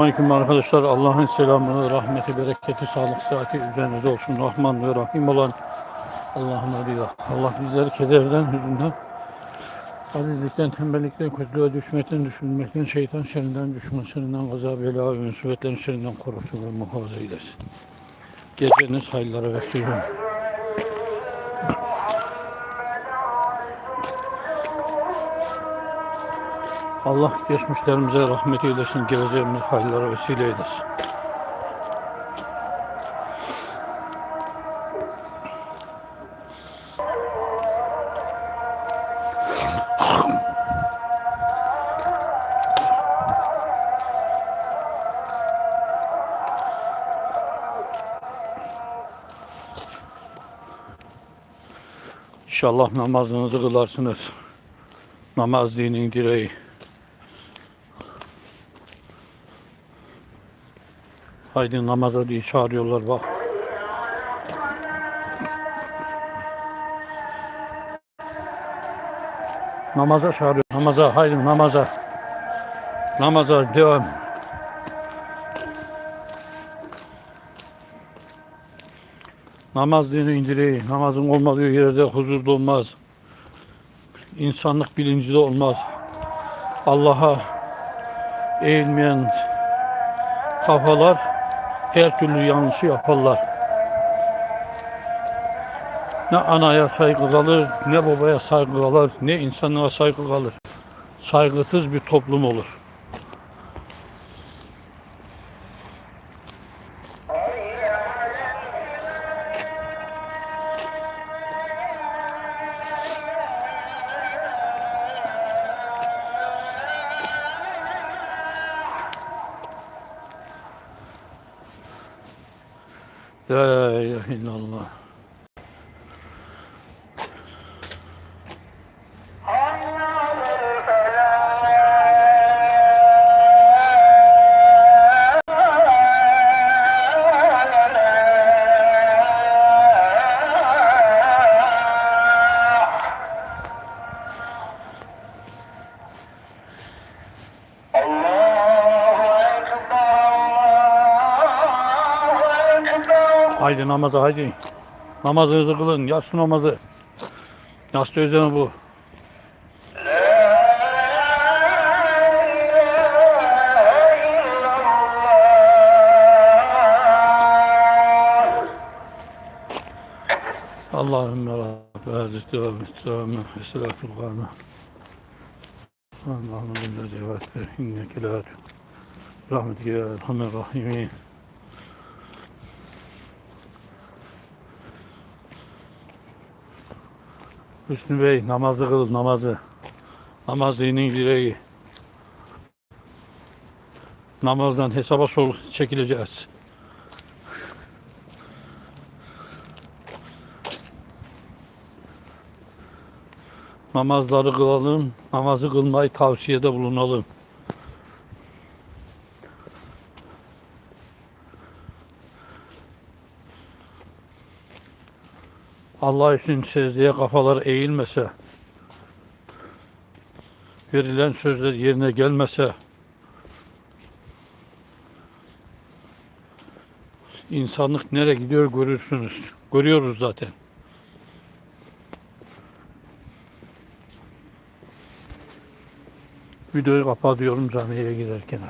Aleyküm arkadaşlar. Allah'ın selamı, rahmeti, bereketi, sağlık, sıhhati üzerinize olsun. Rahman ve Rahim olan Allah'ın adıyla. Allah bizleri kederden, hüzünden, azizlikten, tembellikten, kötülüğe düşmekten, düşünmekten, şeytan şerrinden, düşman şerrinden, gaza, bela ve musibetlerin şerrinden korusun ve muhafaza eylesin. Geceniz hayırlara vesile olsun. Allah geçmişlerimize rahmet eylesin, geleceğimize hayırlara vesile eylesin. İnşallah namazınızı kılarsınız. Namaz dinin direği. Haydi namaza diye çağırıyorlar bak. Namaza çağırıyor. Namaza haydi namaza. Namaza devam. Namaz dini indireyi. Namazın olmadığı yerde huzur da olmaz. İnsanlık bilinci de olmaz. Allah'a eğilmeyen kafalar her türlü yanlışı yaparlar. Ne anaya saygı kalır, ne babaya saygı kalır, ne insanlığa saygı kalır. Saygısız bir toplum olur. La ilahe illallah. Haydi namaza haydi. Namazınızı kılın. Yatsı namazı. Yatsı özlemi bu. Allahümme Rabbi Hazreti ve Müslüman ve Selatul Gâme. Allahümme billahi ve inneke la rahmetike erhamer rahimin. Hüsnü Bey namazı kıl namazı. Namaz dinin direği. Namazdan hesaba sol çekileceğiz. Namazları kılalım, namazı kılmayı tavsiyede bulunalım. Allah için secdeye kafalar eğilmese, verilen sözler yerine gelmese, insanlık nereye gidiyor görürsünüz. Görüyoruz zaten. Videoyu kapatıyorum camiye giderken.